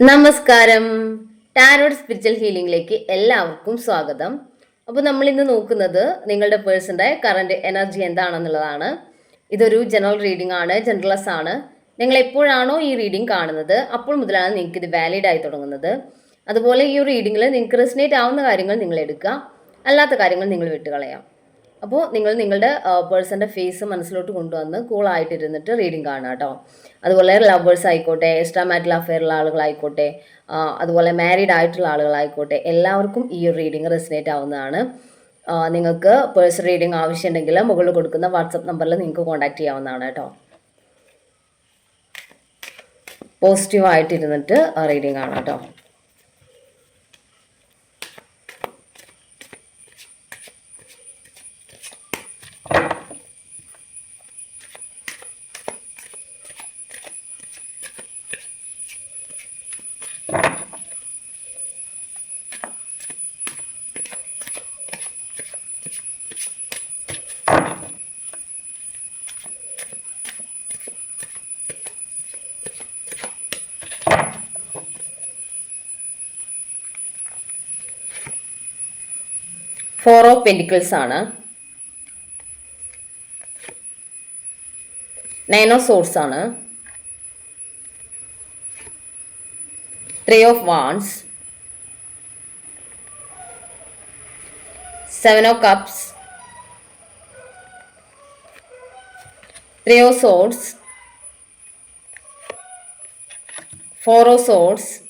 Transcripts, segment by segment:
നമസ്കാരം. Tarot spiritual ഹീലിംഗിലേക്ക് എല്ലാവർക്കും സ്വാഗതം. അപ്പോൾ നമ്മൾ ഇന്ന് നോക്കുന്നത് നിങ്ങളുടെ പേഴ്സന്റെ കറണ്ട് എനർജി എന്താണെന്നുള്ളതാണ്. ഇതൊരു ജനറൽ റീഡിംഗ് ആണ് ജനറലസ് ആണ്. നിങ്ങൾ എപ്പോഴാണോ ഈ റീഡിംഗ് കാണുന്നത് അപ്പോൾ മുതലാണ് നിങ്ങൾക്ക് ഇത് വാലിഡ് ആയി തുടങ്ങുന്നത്. അതുപോലെ ഈ റീഡിങ്ങിൽ നിങ്ങൾക്ക് റെസിനേറ്റ് ആവുന്ന കാര്യങ്ങൾ നിങ്ങൾ എടുക്കുക അല്ലാത്ത കാര്യങ്ങൾ നിങ്ങൾ വിട്ടുകളയാം. അപ്പോൾ നിങ്ങൾ നിങ്ങളുടെ പേഴ്സന്റെ ഫേസ് മനസ്സിലോട്ട് കൊണ്ടുവന്ന് കൂളായിട്ടിരുന്നിട്ട് റീഡിങ് കാണുക കേട്ടോ അതുപോലെ ലവേഴ്സ് ആയിക്കോട്ടെ എക്സ്ട്രാ മാരിഡ് അഫെയറുള്ള ആളുകളായിക്കോട്ടെ അതുപോലെ മാരീഡ് ആയിട്ടുള്ള ആളുകളായിക്കോട്ടെ എല്ലാവർക്കും ഈ ഒരു റീഡിങ് റെസിനേറ്റ് ആവുന്നതാണ്. നിങ്ങൾക്ക് പേഴ്സൺ റീഡിങ് ആവശ്യമുണ്ടെങ്കിൽ മുകളിൽ കൊടുക്കുന്ന വാട്സപ്പ് നമ്പറിൽ നിങ്ങൾക്ക് കോൺടാക്ട് ചെയ്യാവുന്നതാണ് കേട്ടോ പോസിറ്റീവ് ആയിട്ടിരുന്നിട്ട് റീഡിങ് ആണ് കേട്ടോ ഫോർ ഓഫ് പെന്റിക്കിൾസ് ആണ്. നയൻ ഓഫ് സോഴ്സ് ആണ്. Three of wands seven of cups three of swords four of swords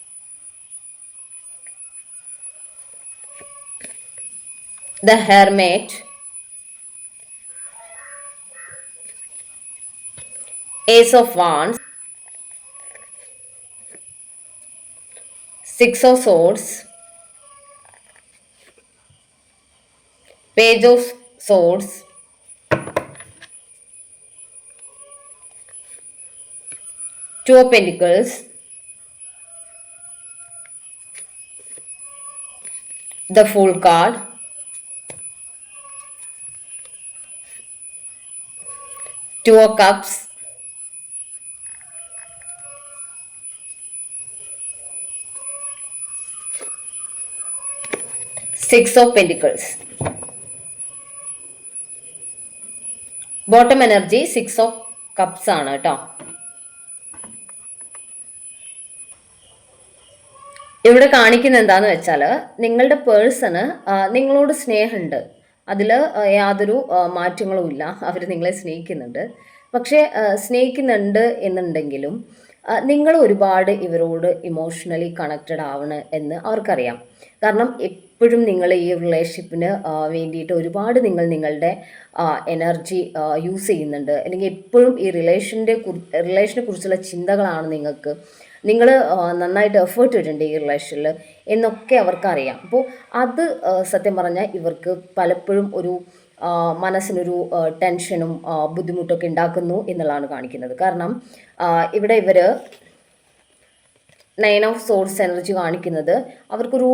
the hermit ace of wands six of swords page of swords two of pentacles the full card two of cups. Six of pentacles. Bottom energy six of cups ആണ് കേട്ടോ. ഇവിടെ കാണിക്കുന്ന എന്താന്ന് വെച്ചാൽ നിങ്ങളുടെ person നിങ്ങളോട് സ്നേഹമുണ്ട്. അതിൽ യാതൊരു മാറ്റങ്ങളും ഇല്ല. അവർ നിങ്ങളെ സ്നേഹിക്കുന്നുണ്ട്. പക്ഷേ സ്നേഹിക്കുന്നുണ്ട് എന്നുണ്ടെങ്കിലും നിങ്ങൾ ഒരുപാട് ഇവരോട് ഇമോഷണലി കണക്റ്റഡ് ആവണം എന്ന് അവർക്കറിയാം. കാരണം എപ്പോഴും നിങ്ങൾ ഈ റിലേഷൻഷിപ്പിന് വേണ്ടിയിട്ട് ഒരുപാട് നിങ്ങൾ നിങ്ങളുടെ എനർജി യൂസ് ചെയ്യുന്നുണ്ട്. അല്ലെങ്കിൽ എപ്പോഴും ഈ റിലേഷന്റെ റിലേഷനെ കുറിച്ചുള്ള ചിന്തകളാണ് നിങ്ങൾക്ക് നിങ്ങൾ നന്നായിട്ട് എഫേർട്ട് ഇടുന്നുണ്ട് ഈ റിലേഷനിൽ എന്നൊക്കെ അവർക്കറിയാം. അപ്പോൾ അത് സത്യം പറഞ്ഞാൽ ഇവർക്ക് പലപ്പോഴും ഒരു മനസ്സിനൊരു ടെൻഷനും ബുദ്ധിമുട്ടൊക്കെ ഉണ്ടാക്കുന്നു എന്നുള്ളതാണ് കാണിക്കുന്നത്. കാരണം ഇവിടെ ഇവർ നയൻ ഓഫ് സോഴ്സ് എനർജി കാണിക്കുന്നത് അവർക്കൊരു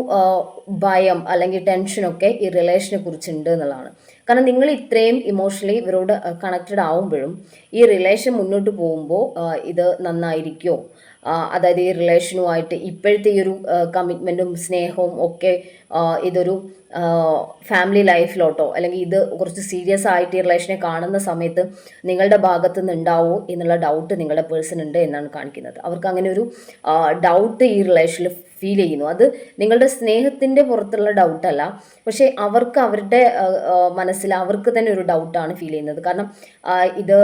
ഭയം അല്ലെങ്കിൽ ടെൻഷനൊക്കെ ഈ റിലേഷനെ കുറിച്ചുണ്ട് എന്നുള്ളതാണ്. കാരണം നിങ്ങൾ ഇത്രയും ഇമോഷണലി ഇവരോട് കണക്റ്റഡ് ആവുമ്പോഴും ഈ റിലേഷൻ മുന്നോട്ട് പോകുമ്പോൾ ഇത് നന്നായിരിക്കുമോ അതായത് ഈ റിലേഷനുമായിട്ട് ഇപ്പോഴത്തെ ഈ ഒരു കമ്മിറ്റ്മെന്റും സ്നേഹവും ഒക്കെ ഇതൊരു ഫാമിലി ലൈഫിലോട്ടോ അല്ലെങ്കിൽ ഇത് കുറച്ച് സീരിയസ് ആയിട്ട് ഈ റിലേഷനെ കാണുന്ന സമയത്ത് നിങ്ങളുടെ ഭാഗത്ത് നിന്ന് ഉണ്ടാവോ എന്നുള്ള ഡൗട്ട് നിങ്ങളുടെ പേഴ്സൺ ഉണ്ട് എന്നാണ് കാണിക്കുന്നത്. അവർക്ക് അങ്ങനെ ഒരു ഡൗട്ട് ഈ റിലേഷനിൽ ഫീൽ ചെയ്യുന്നു. അത് നിങ്ങളുടെ സ്നേഹത്തിന്റെ പുറത്തുള്ള ഡൗട്ടല്ല പക്ഷേ അവർക്ക് അവരുടെ മനസ്സിൽ അവർക്ക് തന്നെ ഒരു ഡൗട്ടാണ് ഫീൽ ചെയ്യുന്നത്. കാരണം ഇത്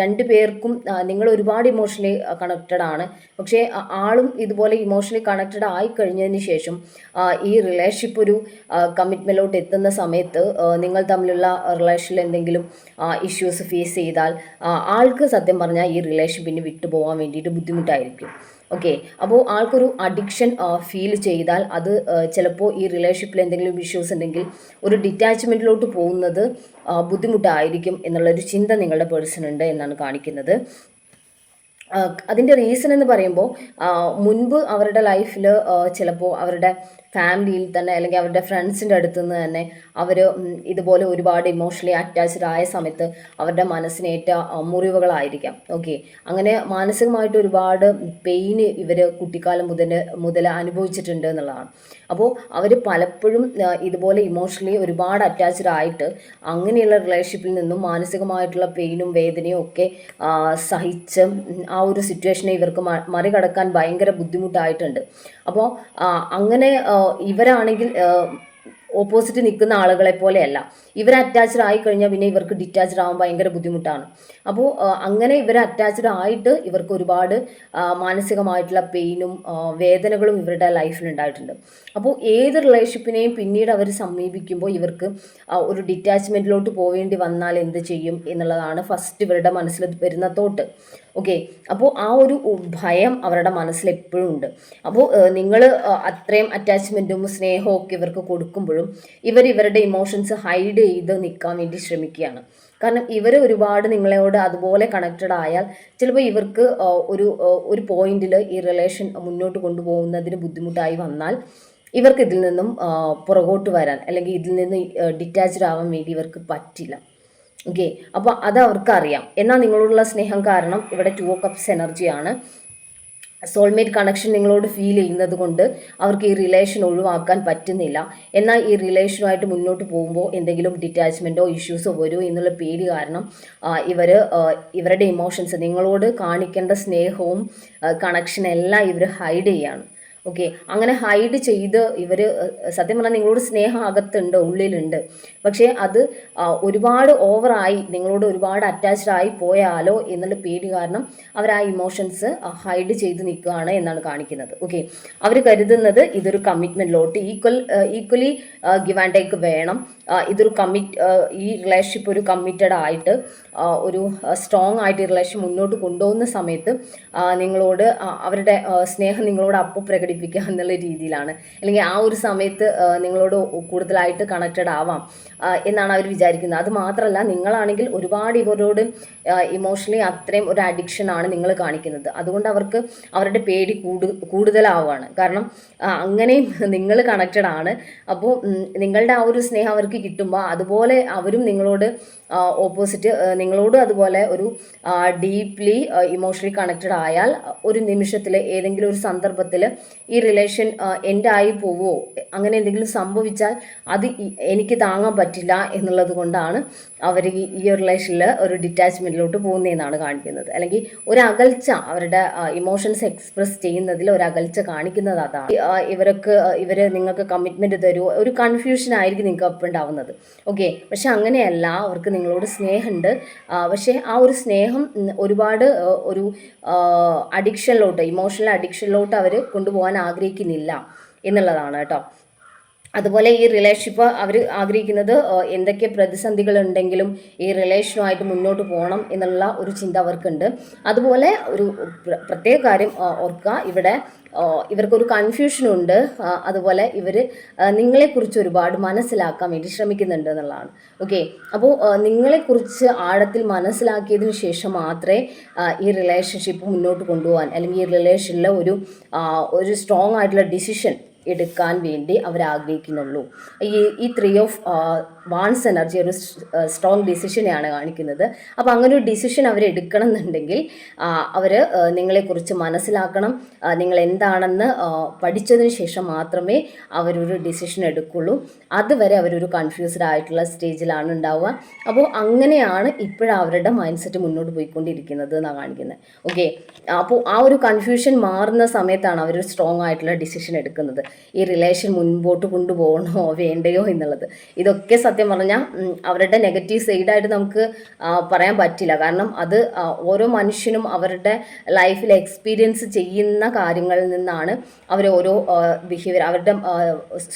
രണ്ട് പേർക്കും നിങ്ങൾ ഒരുപാട് ഇമോഷണലി കണക്റ്റഡ് ആണ്. പക്ഷേ ആളും ഇതുപോലെ ഇമോഷണലി കണക്റ്റഡ് ആയി കഴിഞ്ഞതിന് ശേഷം ഈ റിലേഷൻഷിപ്പ് ഒരു കമ്മിറ്റ്മെന്റിലോട്ട് എത്തുന്ന സമയത്ത് നിങ്ങൾ തമ്മിലുള്ള റിലേഷനിൽ എന്തെങ്കിലും ഇഷ്യൂസ് ഫേസ് ചെയ്താൽ ആൾക്ക് സത്യം പറഞ്ഞാൽ ഈ റിലേഷൻ പിന്നെ വിട്ടുപോകാൻ വേണ്ടിയിട്ട് ബുദ്ധിമുട്ടായിരിക്കും. ഓക്കെ അപ്പോൾ ആൾക്കൊരു അഡിക്ഷൻ ഫീൽ ചെയ്താൽ അത് ചിലപ്പോൾ ഈ റിലേഷൻഷിപ്പിൽ എന്തെങ്കിലും ഇഷ്യൂസ് ഉണ്ടെങ്കിൽ ഒരു ഡിറ്റാച്ച്മെന്റിലോട്ട് പോകുന്നത് ബുദ്ധിമുട്ടായിരിക്കും എന്നുള്ളൊരു ചിന്ത നിങ്ങളുടെ പേഴ്സണുണ്ട് എന്നാണ് കാണിക്കുന്നത്. അതിന്റെ റീസൺ എന്ന് പറയുമ്പോൾ മുൻപ് അവരുടെ ലൈഫിൽ ചിലപ്പോൾ അവരുടെ ഫാമിലിയിൽ തന്നെ അല്ലെങ്കിൽ അവരുടെ ഫ്രണ്ട്സിന്റെ അടുത്ത് നിന്ന് തന്നെ അവർ ഇതുപോലെ ഒരുപാട് ഇമോഷണലി അറ്റാച്ച്ഡ് ആയ സമയത്ത് അവരുടെ മനസ്സിനേറ്റ മുറിവുകളായിരിക്കാം. ഓക്കെ അങ്ങനെ മാനസികമായിട്ട് ഒരുപാട് പെയിന് ഇവർ കുട്ടിക്കാലം മുതൽ മുതൽ അനുഭവിച്ചിട്ടുണ്ട് എന്നുള്ളതാണ്. അപ്പോൾ അവർ പലപ്പോഴും ഇതുപോലെ ഇമോഷണലി ഒരുപാട് അറ്റാച്ച്ഡ് ആയിട്ട് അങ്ങനെയുള്ള റിലേഷൻഷിപ്പിൽ നിന്നും മാനസികമായിട്ടുള്ള പെയിനും വേദനയും ഒക്കെ സഹിച്ച് ആ ഒരു സിറ്റുവേഷനെ ഇവർക്ക് മറികടക്കാൻ ഭയങ്കര ബുദ്ധിമുട്ടായിട്ടുണ്ട്. അപ്പോൾ അങ്ങനെ ഇവരാണെങ്കിൽ ഓപ്പോസിറ്റ് നിൽക്കുന്ന ആളുകളെ പോലെയല്ല. ഇവർ അറ്റാച്ച്ഡ് ആയി കഴിഞ്ഞാൽ പിന്നെ ഇവർക്ക് ഡിറ്റാച്ച്ഡ് ആവാൻ ഭയങ്കര ബുദ്ധിമുട്ടാണ്. അപ്പോൾ അങ്ങനെ ഇവർ അറ്റാച്ച്ഡ് ആയിട്ട് ഇവർക്ക് ഒരുപാട് മാനസികമായിട്ടുള്ള പെയിനും വേദനകളും ഇവരുടെ ലൈഫിൽ ഉണ്ടായിട്ടുണ്ട്. അപ്പോൾ ഏത് റിലേഷൻഷിപ്പിനെയും പിന്നീട് അവർ സമീപിക്കുമ്പോൾ ഇവർക്ക് ഒരു ഡിറ്റാച്ച്മെന്റിലോട്ട് പോവേണ്ടി വന്നാൽ എന്ത് ചെയ്യും എന്നുള്ളതാണ് ഫസ്റ്റ് ഇവരുടെ മനസ്സിൽ വരുന്ന തോട്ട് ഓക്കെ അപ്പോൾ ആ ഒരു ഭയം അവരുടെ മനസ്സിൽ എപ്പോഴും ഉണ്ട്. അപ്പോൾ നിങ്ങൾ അത്രയും അറ്റാച്ച്മെന്റും സ്നേഹവും ഒക്കെ ഇവർക്ക് കൊടുക്കുമ്പോഴും ഇവർ ഇവരുടെ ഇമോഷൻസ് ഹൈഡ് ചെയ്ത് നിൽക്കാൻ വേണ്ടി ശ്രമിക്കുകയാണ്. കാരണം ഇവർ ഒരുപാട് നിങ്ങളോട് അതുപോലെ കണക്റ്റഡ് ആയാൽ ചിലപ്പോൾ ഇവർക്ക് ഒരു ഒരു പോയിന്റിൽ ഈ റിലേഷൻ മുന്നോട്ട് കൊണ്ടുപോകുന്നതിന് ബുദ്ധിമുട്ടായി വന്നാൽ ഇവർക്ക് ഇതിൽ നിന്നും പുറകോട്ട് വരാൻ അല്ലെങ്കിൽ ഇതിൽ നിന്ന് ഡിറ്റാച്ച്ഡ് ആവാൻ വേണ്ടി ഇവർക്ക് പറ്റില്ല. ഓക്കെ അപ്പോൾ അത് അവർക്ക് അറിയാം എന്നാൽ നിങ്ങളോടുള്ള സ്നേഹം കാരണം ഇവിടെ ടു കപ്സ് എനർജിയാണ് സോൾമേറ്റ് കണക്ഷൻ നിങ്ങളോട് ഫീൽ ചെയ്യുന്നത് കൊണ്ട് അവർക്ക് ഈ റിലേഷൻ ഒഴിവാക്കാൻ പറ്റുന്നില്ല. എന്നാൽ ഈ റിലേഷനുമായിട്ട് മുന്നോട്ട് പോകുമ്പോൾ എന്തെങ്കിലും ഡിറ്റാച്ച്മെന്റോ ഇഷ്യൂസോ വരുമോ എന്നുള്ള പേടി കാരണം ഇവർ ഇവരുടെ ഇമോഷൻസ് നിങ്ങളോട് കാണിക്കേണ്ട സ്നേഹവും കണക്ഷൻ എല്ലാം ഇവർ ഹൈഡ് ചെയ്യാണ്. ഓക്കെ. അങ്ങനെ ഹൈഡ് ചെയ്ത് ഇവർ സത്യം പറഞ്ഞാൽ നിങ്ങളോട് സ്നേഹം അകത്തുണ്ട് ഉള്ളിലുണ്ട്. പക്ഷേ അത് ഒരുപാട് ഓവറായി നിങ്ങളോട് ഒരുപാട് അറ്റാച്ച്ഡ് ആയി പോയാലോ എന്നുള്ള പേടി കാരണം അവർ ആ ഇമോഷൻസ് ഹൈഡ് ചെയ്ത് നിൽക്കുകയാണ് എന്നാണ് കാണിക്കുന്നത്. ഓക്കെ. അവർ കരുതുന്നത് ഇതൊരു കമ്മിറ്റ്മെന്റിലോട്ട് equal equally give and take വേണം. ഇതൊരു കമ്മിറ്റ് ഈ റിലേഷൻഷിപ്പ് ഒരു കമ്മിറ്റഡ് ആയിട്ട് ഒരു സ്ട്രോങ് ആയിട്ട് ഈ റിലേഷൻ മുന്നോട്ട് കൊണ്ടുപോകുന്ന സമയത്ത് നിങ്ങളോട് അവരുടെ സ്നേഹം നിങ്ങളോട് അപ്പോൾ പ്രകടിപ്പിക്കുക എന്നുള്ള രീതിയിലാണ്. അല്ലെങ്കിൽ ആ ഒരു സമയത്ത് നിങ്ങളോട് കൂടുതലായിട്ട് കണക്റ്റഡ് ആവാം എന്നാണ് അവർ വിചാരിക്കുന്നത്. അത് മാത്രമല്ല നിങ്ങളാണെങ്കിൽ ഒരുപാട് ഇവരോട് ഇമോഷണലി അത്രയും ഒരു അഡിക്ഷൻ ആണ് നിങ്ങൾ കാണിക്കുന്നത്. അതുകൊണ്ട് അവർക്ക് അവരുടെ പേടി കൂടു കൂടുതലാവുകയാണ്. കാരണം അങ്ങനെയും നിങ്ങൾ കണക്റ്റഡ് ആണ്. അപ്പോൾ നിങ്ങളുടെ ആ ഒരു സ്നേഹം അവർക്ക് കിട്ടുമ്പോൾ അതുപോലെ അവരും നിങ്ങളോട് ഓപ്പോസിറ്റ് നിങ്ങളോട് അതുപോലെ ഒരു ഡീപ്ലി ഇമോഷണലി കണക്റ്റഡ് ആയാൽ ഒരു നിമിഷത്തിൽ ഏതെങ്കിലും ഒരു സന്ദർഭത്തിൽ ഈ റിലേഷൻ എന്റെ ആയി പോവോ? അങ്ങനെ എന്തെങ്കിലും സംഭവിച്ചാൽ അത് എനിക്ക് താങ്ങാൻ പറ്റില്ല എന്നുള്ളത് കൊണ്ടാണ് അവർ ഈ റിലേഷനിൽ ഒരു ഡിറ്റാച്ച്മെന്റിലോട്ട് പോകുന്നതെന്നാണ് കാണിക്കുന്നത്. അല്ലെങ്കിൽ ഒരു അവരുടെ ഇമോഷൻസ് എക്സ്പ്രസ് ചെയ്യുന്നതിൽ ഒരു കാണിക്കുന്നത് അതാണ്. ഇവർക്ക് ഇവർ നിങ്ങൾക്ക് കമ്മിറ്റ്മെന്റ് തരുമോ ഒരു കൺഫ്യൂഷൻ ആയിരിക്കും നിങ്ങൾക്ക് അപ്പം ഉണ്ടാവുന്നത് ഓക്കെ പക്ഷെ അങ്ങനെയല്ല. അവർക്ക് നിങ്ങളോട് സ്നേഹമുണ്ട്. പക്ഷേ ആ ഒരു സ്നേഹം ഒരുപാട് ഒരു അഡിക്ഷനിലോട്ട് ഇമോഷണൽ അഡിക്ഷനിലോട്ട് അവർ കൊണ്ടുപോകാൻ ആഗ്രഹിക്കുന്നില്ല എന്നുള്ളതാണ് കേട്ടോ. അതുപോലെ ഈ റിലേഷൻഷിപ്പ് അവർ ആഗ്രഹിക്കുന്നത് എന്തൊക്കെ പ്രതിസന്ധികൾ ഉണ്ടെങ്കിലും ഈ റിലേഷനുമായിട്ട് മുന്നോട്ട് പോകണം എന്നുള്ള ഒരു ചിന്ത അവർക്കുണ്ട്. അതുപോലെ ഒരു പ്ര- പ്രത്യേക കാര്യം ഓർക്കുക ഇവിടെ ഇവർക്കൊരു കൺഫ്യൂഷനുണ്ട് അതുപോലെ ഇവർ നിങ്ങളെക്കുറിച്ച് ഒരുപാട് മനസ്സിലാക്കാൻ വേണ്ടി ശ്രമിക്കുന്നുണ്ട് എന്നുള്ളതാണ്. ഓക്കെ? അപ്പോൾ നിങ്ങളെക്കുറിച്ച് ആഴത്തിൽ മനസ്സിലാക്കിയതിന് ശേഷം മാത്രമേ ഈ റിലേഷൻഷിപ്പ് മുന്നോട്ട് കൊണ്ടുപോകാൻ അല്ലെങ്കിൽ ഈ റിലേഷനിലെ ഒരു ഒരു സ്ട്രോങ് ആയിട്ടുള്ള ഡിസിഷൻ എടുക്കാൻ വേണ്ടി അവർ ആഗ്രഹിക്കുന്നുള്ളൂ. ഈ ഈ ത്രീ ഓഫ് വാൺസ് എനർജി ഒരു സ്ട്രോങ് ഡിസിഷനെയാണ് കാണിക്കുന്നത്. അപ്പോൾ അങ്ങനെ ഒരു ഡിസിഷൻ അവർ എടുക്കണം എന്നുണ്ടെങ്കിൽ അവർ നിങ്ങളെക്കുറിച്ച് മനസ്സിലാക്കണം. നിങ്ങൾ എന്താണെന്ന് പഠിച്ചതിന് ശേഷം മാത്രമേ അവരൊരു ഡിസിഷൻ എടുക്കുള്ളൂ. അതുവരെ അവരൊരു കൺഫ്യൂസ്ഡ് ആയിട്ടുള്ള സ്റ്റേജിലാണ് ഉണ്ടാവുക. അപ്പോൾ അങ്ങനെയാണ് ഇപ്പോഴും അവരുടെ മൈൻഡ് സെറ്റ് മുന്നോട്ട് പോയിക്കൊണ്ടിരിക്കുന്നത് എന്നാണ് കാണിക്കുന്നത്. ഓക്കെ അപ്പോൾ ആ ഒരു കൺഫ്യൂഷൻ മാറുന്ന സമയത്താണ് അവർ സ്ട്രോങ് ആയിട്ടുള്ള ഡിസിഷൻ എടുക്കുന്നത്. ഈ റിലേഷൻ മുൻപോട്ട് കൊണ്ടുപോകണോ വേണ്ടയോ എന്നുള്ളത്. ഇതൊക്കെ സത്യം പറഞ്ഞാൽ അവരുടെ നെഗറ്റീവ് സൈഡായിട്ട് നമുക്ക് പറയാൻ പറ്റില്ല. കാരണം അത് ഓരോ മനുഷ്യനും അവരുടെ ലൈഫിൽ എക്സ്പീരിയൻസ് ചെയ്യുന്ന കാര്യങ്ങളിൽ നിന്നാണ് അവർ ഓരോ ബിഹേവിയർ അവരുടെ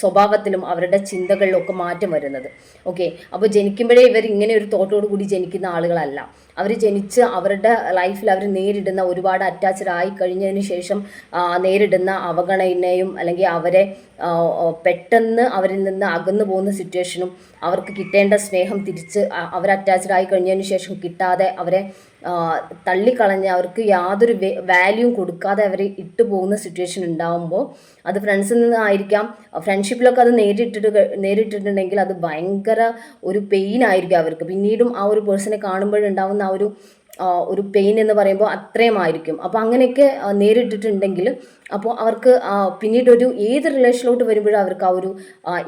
സ്വഭാവത്തിലും അവരുടെ ചിന്തകളിലും ഒക്കെ മാറ്റം വരുന്നത്. ഓക്കെ അപ്പോൾ ജനിക്കുമ്പോഴേ ഇവർ ഇങ്ങനെ ഒരു തോട്ടോട് കൂടി ജനിക്കുന്ന ആളുകളല്ല. അവർ ജനിച്ച് അവരുടെ ലൈഫിൽ അവർ നേരിടുന്ന ഒരുപാട് അറ്റാച്ച്ഡ് ആയി കഴിഞ്ഞതിന് ശേഷം നേരിടുന്ന അവഗണനയും അല്ലെങ്കിൽ അവരെ പെട്ടെന്ന് അവരിൽ നിന്ന് അകന്നു പോകുന്ന സിറ്റുവേഷനും അവർക്ക് കിട്ടേണ്ട സ്നേഹം തിരിച്ച് അവർ അറ്റാച്ച്ഡ് ആയി കഴിഞ്ഞതിന് ശേഷം കിട്ടാതെ അവരെ തള്ളിക്കളഞ്ഞ് അവർക്ക് യാതൊരു വാല്യൂവും കൊടുക്കാതെ അവർ ഇട്ടു പോകുന്ന സിറ്റുവേഷൻ ഉണ്ടാകുമ്പോൾ അത് ഫ്രണ്ട്സിൽ നിന്നായിരിക്കാം ഫ്രണ്ട്ഷിപ്പിലൊക്കെ അത് നേരിട്ടിട്ട് നേരിട്ടിട്ടുണ്ടെങ്കിൽ അത് ഭയങ്കര ഒരു പെയിൻ ആയിരിക്കും അവർക്ക്. പിന്നീടും ആ ഒരു പേഴ്സണെ കാണുമ്പോഴുണ്ടാവുന്ന ആ ഒരു ഒരു പെയിൻ എന്ന് പറയുമ്പോൾ അത്രയും ആയിരിക്കും അപ്പോൾ അങ്ങനെയൊക്കെ നേരിട്ടിട്ടുണ്ടെങ്കിൽ അപ്പോൾ അവർക്ക് പിന്നീട് ഒരു ഏത് റിലേഷനിലോട്ട് വരുമ്പോഴും അവർക്ക് ആ ഒരു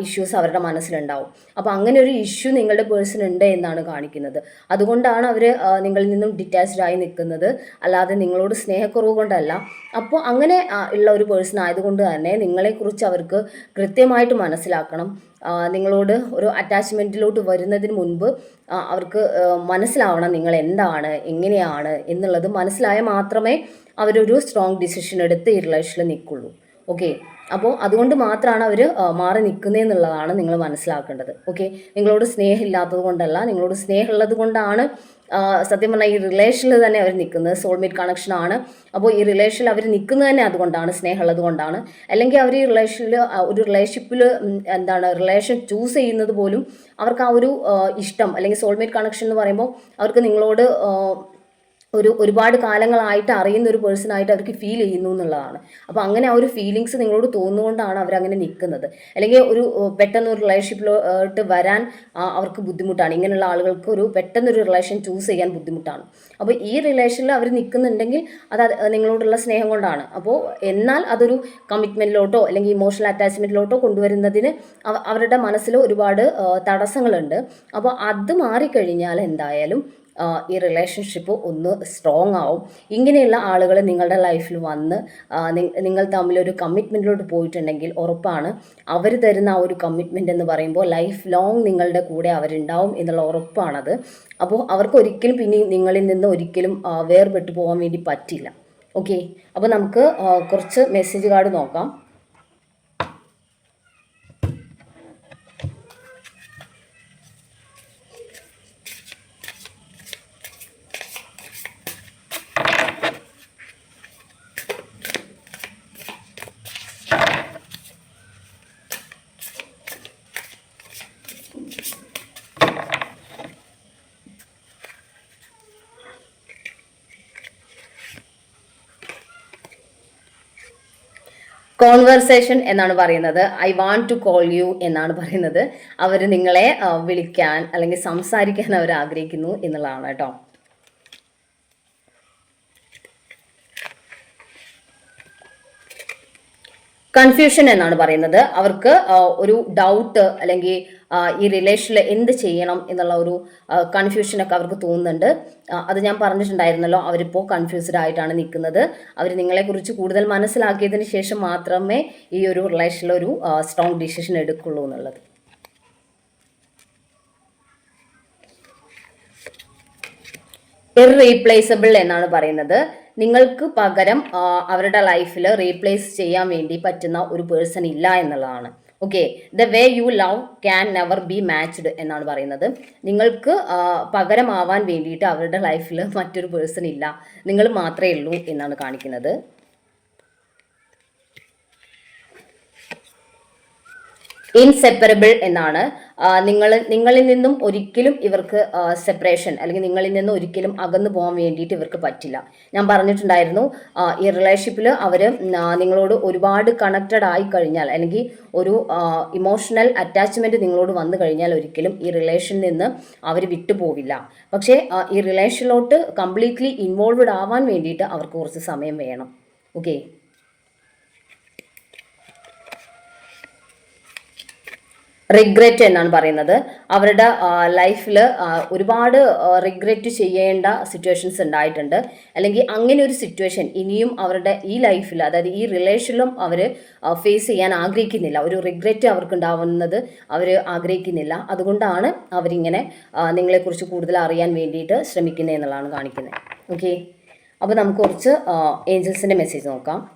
ഇഷ്യൂസ് അവരുടെ മനസ്സിലുണ്ടാവും. അപ്പോൾ അങ്ങനെ ഒരു ഇഷ്യൂ നിങ്ങളുടെ പേഴ്സൺ ഉണ്ട് എന്നാണ് കാണിക്കുന്നത്. അതുകൊണ്ടാണ് അവർ നിങ്ങളിൽ നിന്നും ഡിറ്റാച്ച്ഡ് ആയി നിൽക്കുന്നത്. അല്ലാതെ നിങ്ങളോട് സ്നേഹക്കുറവ് കൊണ്ടല്ല. അപ്പോൾ അങ്ങനെ ഉള്ള ഒരു പേഴ്സൺ ആയതുകൊണ്ട് തന്നെ നിങ്ങളെക്കുറിച്ച് അവർക്ക് കൃത്യമായിട്ട് മനസ്സിലാക്കണം. നിങ്ങളോട് ഒരു അറ്റാച്ച്മെന്റിലോട്ട് വരുന്നതിന് മുൻപ് അവർക്ക് മനസ്സിലാവണം നിങ്ങൾ എന്താണ് എങ്ങനെയാണ് എന്നുള്ളത് മനസ്സിലായ മാത്രമേ അവരൊരു സ്ട്രോങ് ഡിസിഷൻ എടുത്ത് ഈ റിലേഷനിൽ നിൽക്കുള്ളൂ. ഓക്കെ അപ്പോൾ അതുകൊണ്ട് മാത്രമാണ് അവർ മാറി നിൽക്കുന്നത് എന്നുള്ളതാണ് നിങ്ങൾ മനസ്സിലാക്കേണ്ടത്. ഓക്കെ നിങ്ങളോട് സ്നേഹമില്ലാത്തത് കൊണ്ടല്ല നിങ്ങളോട് സ്നേഹമുള്ളത് കൊണ്ടാണ് സത്യം പറഞ്ഞാൽ ഈ റിലേഷനിൽ തന്നെ അവർ നിൽക്കുന്നത് സോൾമേറ്റ് കണക്ഷനാണ് അപ്പോൾ ഈ റിലേഷനിൽ അവർ നിൽക്കുന്നത് തന്നെ അതുകൊണ്ടാണ് സ്നേഹമുള്ളത് കൊണ്ടാണ്. അല്ലെങ്കിൽ അവർ ഈ റിലേഷനിൽ ഒരു റിലേഷൻഷിപ്പിൽ എന്താണ് റിലേഷൻ ചൂസ് ചെയ്യുന്നത് പോലും അവർക്ക് ആ ഒരു ഇഷ്ടം അല്ലെങ്കിൽ സോൾമേറ്റ് കണക്ഷൻ എന്ന് പറയുമ്പോൾ അവർക്ക് നിങ്ങളോട് ഒരു ഒരുപാട് കാലങ്ങളായിട്ട് അറിയുന്ന ഒരു പേഴ്സൺ ആയിട്ട് അവർക്ക് ഫീൽ ചെയ്യുന്നു എന്നുള്ളതാണ്. അപ്പോൾ അങ്ങനെ ആ ഒരു ഫീലിങ്സ് നിങ്ങളോട് തോന്നുകൊണ്ടാണ് അവരങ്ങനെ നിൽക്കുന്നത്. അല്ലെങ്കിൽ ഒരു പെട്ടെന്ന് ഒരു റിലേഷൻഷിപ്പിലോട്ട് വരാൻ അവർക്ക് ബുദ്ധിമുട്ടാണ്. ഇങ്ങനെയുള്ള ആളുകൾക്ക് ഒരു പെട്ടെന്നൊരു റിലേഷൻ ചൂസ് ചെയ്യാൻ ബുദ്ധിമുട്ടാണ്. അപ്പോൾ ഈ റിലേഷനിൽ അവർ നിൽക്കുന്നുണ്ടെങ്കിൽ അത് നിങ്ങളോടുള്ള സ്നേഹം കൊണ്ടാണ്. അപ്പോൾ എന്നാൽ അതൊരു കമ്മിറ്റ്മെന്റിലോട്ടോ അല്ലെങ്കിൽ ഇമോഷണൽ അറ്റാച്ച്മെന്റിലോട്ടോ കൊണ്ടുവരുന്നതിന് അവരുടെ മനസ്സിൽ ഒരുപാട് തടസ്സങ്ങളുണ്ട്. അപ്പോൾ അത് മാറിക്കഴിഞ്ഞാൽ എന്തായാലും ഈ റിലേഷൻഷിപ്പ് ഒന്ന് സ്ട്രോങ് ആവും. ഇങ്ങനെയുള്ള ആളുകൾ നിങ്ങളുടെ ലൈഫിൽ വന്ന് നിങ്ങൾ തമ്മിലൊരു കമ്മിറ്റ്മെന്റിലോട്ട് പോയിട്ടുണ്ടെങ്കിൽ ഉറപ്പാണ് അവർ തരുന്ന ആ ഒരു കമ്മിറ്റ്മെന്റ് എന്ന് പറയുമ്പോൾ ലൈഫ് ലോങ് നിങ്ങളുടെ കൂടെ അവരുണ്ടാവും എന്നുള്ള ഉറപ്പാണത്. അപ്പോൾ അവർക്ക് ഒരിക്കലും പിന്നെ നിങ്ങളിൽ നിന്ന് ഒരിക്കലും വേർപെട്ടു പോകാൻ വേണ്ടി പറ്റില്ല. ഓക്കെ അപ്പോൾ നമുക്ക് കുറച്ച് മെസ്സേജ് കാർഡ് നോക്കാം. കോൺവെർസേഷൻ എന്നാണ് പറയുന്നത്. I want to call you എന്നാണ് പറയുന്നത്. അവർ നിങ്ങളെ വിളിക്കാൻ അല്ലെങ്കിൽ സംസാരിക്കാൻ അവർ ആഗ്രഹിക്കുന്നു എന്നുള്ളതാണ് കേട്ടോ. കൺഫ്യൂഷൻ എന്നാണ് പറയുന്നത്. അവർക്ക് ഒരു ഡൗട്ട് അല്ലെങ്കിൽ ഈ റിലേഷനിൽ എന്ത് ചെയ്യണം എന്നുള്ള ഒരു കൺഫ്യൂഷനൊക്കെ അവർക്ക് തോന്നുന്നുണ്ട്. അത് ഞാൻ പറഞ്ഞിട്ടുണ്ടായിരുന്നല്ലോ അവരിപ്പോൾ കൺഫ്യൂസ്ഡ് ആയിട്ടാണ് നിൽക്കുന്നത്. അവർ നിങ്ങളെക്കുറിച്ച് കൂടുതൽ മനസ്സിലാക്കിയതിന് ശേഷം മാത്രമേ ഈ ഒരു റിലേഷനിൽ ഒരു സ്ട്രോങ് ഡിസിഷൻ എടുക്കുള്ളൂ എന്നുള്ളത്. ഇറീപ്ലേസബിൾ എന്നാണ് പറയുന്നത്. നിങ്ങൾക്ക് പകരം അവരുടെ ലൈഫിൽ റീപ്ലേസ് ചെയ്യാൻ വേണ്ടി പറ്റുന്ന ഒരു പേഴ്സൺ ഇല്ല എന്നുള്ളതാണ്. Okay? The way you love can never be matched എന്നാണ് പറയുന്നത്. നിങ്ങൾക്ക് പകരമാവാൻ വേണ്ടിയിട്ട് അവരുടെ ലൈഫിൽ മറ്റൊരു പേഴ്സൺ ഇല്ല. നിങ്ങൾ മാത്രമേ ഉള്ളൂ എന്നാണ് കാണിക്കുന്നത്. ഇൻസെപ്പറബിൾ എന്നാണ്. നിങ്ങൾ നിങ്ങളിൽ നിന്നും ഒരിക്കലും ഇവർക്ക് സെപ്പറേഷൻ അല്ലെങ്കിൽ നിങ്ങളിൽ നിന്നും ഒരിക്കലും അകന്നു പോകാൻ വേണ്ടിയിട്ട് ഇവർക്ക് പറ്റില്ല. ഞാൻ പറഞ്ഞിട്ടുണ്ടായിരുന്നു ഈ റിലേഷൻഷിപ്പിൽ അവർ നിങ്ങളോട് ഒരുപാട് കണക്റ്റഡ് ആയി കഴിഞ്ഞാൽ അല്ലെങ്കിൽ ഒരു ഇമോഷണൽ അറ്റാച്ച്മെന്റ് നിങ്ങളോട് വന്നു കഴിഞ്ഞാൽ ഒരിക്കലും ഈ റിലേഷനിൽ നിന്ന് അവർ വിട്ടുപോവില്ല പക്ഷേ ഈ റിലേഷനിലോട്ട് കംപ്ലീറ്റ്ലി ഇൻവോൾവ്ഡ് ആവാൻ വേണ്ടിയിട്ട് അവർക്ക് കുറച്ച് സമയം വേണം. ഓക്കെ റിഗ്രറ്റ് എന്നാണ് പറയുന്നത്. അവരുടെ ലൈഫിൽ ഒരുപാട് റിഗ്രറ്റ് ചെയ്യേണ്ട സിറ്റുവേഷൻസ് ഉണ്ടായിട്ടുണ്ട്. അല്ലെങ്കിൽ അങ്ങനെ ഒരു സിറ്റുവേഷൻ ഇനിയും അവരുടെ ഈ ലൈഫിൽ അതായത് ഈ റിലേഷനിലും അവർ ഫേസ് ചെയ്യാൻ ആഗ്രഹിക്കുന്നില്ല. ഒരു റിഗ്രറ്റ് അവർക്കുണ്ടാവുന്നത് അവർ ആഗ്രഹിക്കുന്നില്ല. അതുകൊണ്ടാണ് അവരിങ്ങനെ നിങ്ങളെക്കുറിച്ച് കൂടുതൽ അറിയാൻ വേണ്ടിയിട്ട് ശ്രമിക്കുന്നത് എന്നുള്ളതാണ് കാണിക്കുന്നത് ഓക്കെ അപ്പോൾ നമുക്ക് കുറച്ച് ഏഞ്ചൽസിന്റെ മെസ്സേജ് നോക്കാം.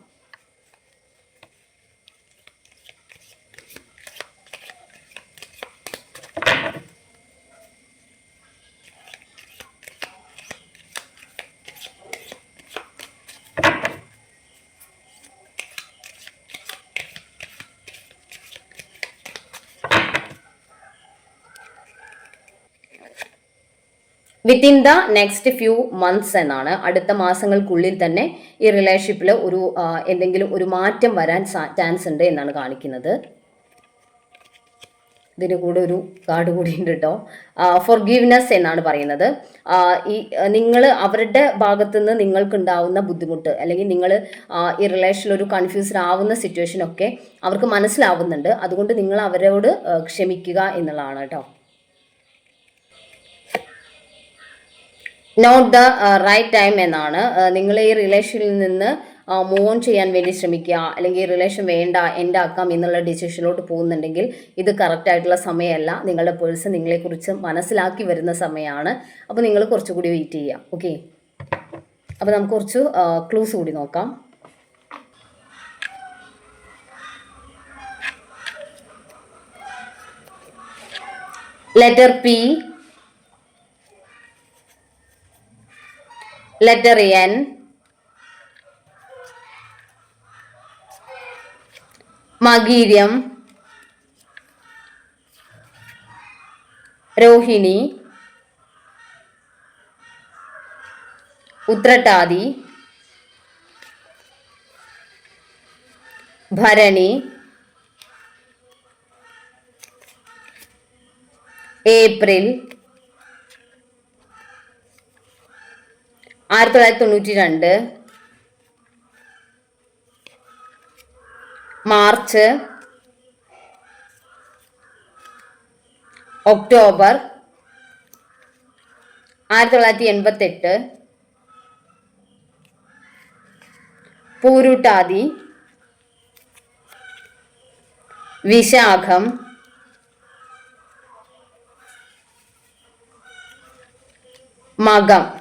Within the next few months എന്നാണ് അടുത്ത മാസങ്ങൾക്കുള്ളിൽ തന്നെ ഈ റിലേഷൻഷിപ്പിൽ ഒരു എന്തെങ്കിലും ഒരു മാറ്റം വരാൻ ചാൻസ് ഉണ്ട് എന്നാണ് കാണിക്കുന്നത്. ഇതിന് കൂടെ ഒരു കാർഡ് കൂടി ഉണ്ട് കേട്ടോ ഫോർ ഗീവ്നെസ് എന്നാണ് പറയുന്നത്. ഈ നിങ്ങൾ അവരുടെ ഭാഗത്തു നിന്ന് നിങ്ങൾക്കുണ്ടാവുന്ന ബുദ്ധിമുട്ട് അല്ലെങ്കിൽ നിങ്ങൾ ഈ റിലേഷനിൽ ഒരു കൺഫ്യൂസ്ഡ് ആവുന്ന സിറ്റുവേഷൻ ഒക്കെ അവർക്ക് മനസ്സിലാവുന്നുണ്ട്. അതുകൊണ്ട് നിങ്ങൾ അവരോട് ക്ഷമിക്കുക എന്നുള്ളതാണ് കേട്ടോ നോട്ട് ദ റൈറ്റ് ടൈം എന്നാണ്. നിങ്ങൾ ഈ റിലേഷനിൽ നിന്ന് മൂവ് ഓൺ ചെയ്യാൻ വേണ്ടി ശ്രമിക്കുക. അല്ലെങ്കിൽ റിലേഷൻ വേണ്ട എന്റെ ആക്കാം എന്നുള്ള ഡിസിഷനിലോട്ട് പോകുന്നുണ്ടെങ്കിൽ ഇത് കറക്റ്റ് ആയിട്ടുള്ള സമയമല്ല. നിങ്ങളുടെ പേഴ്സൺ നിങ്ങളെക്കുറിച്ച് മനസ്സിലാക്കി വരുന്ന സമയമാണ്. അപ്പോൾ നിങ്ങൾ കുറച്ചുകൂടി വെയിറ്റ് ചെയ്യുക. ഓക്കെ അപ്പോൾ നമുക്ക് കുറച്ച് ക്ലൂസ് കൂടി നോക്കാം. Letter P letter N. മകീര്യം രോഹിണി ഉത്രട്ടാതി ഭരണി ഏപ്രിൽ ആയിരത്തി തൊള്ളായിരത്തി തൊണ്ണൂറ്റി രണ്ട് മാർച്ച്. ഒക്ടോബർ. ആയിരത്തി തൊള്ളായിരത്തി എൺപത്തെട്ട് പൂരുട്ടാതി. വിശാഖം. മകം.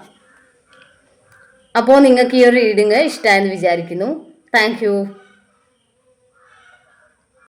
അപ്പോൾ നിങ്ങൾക്ക് ഈ ഒരു റീഡിങ് ഇഷ്ടമായെന്ന് വിചാരിക്കുന്നു. താങ്ക്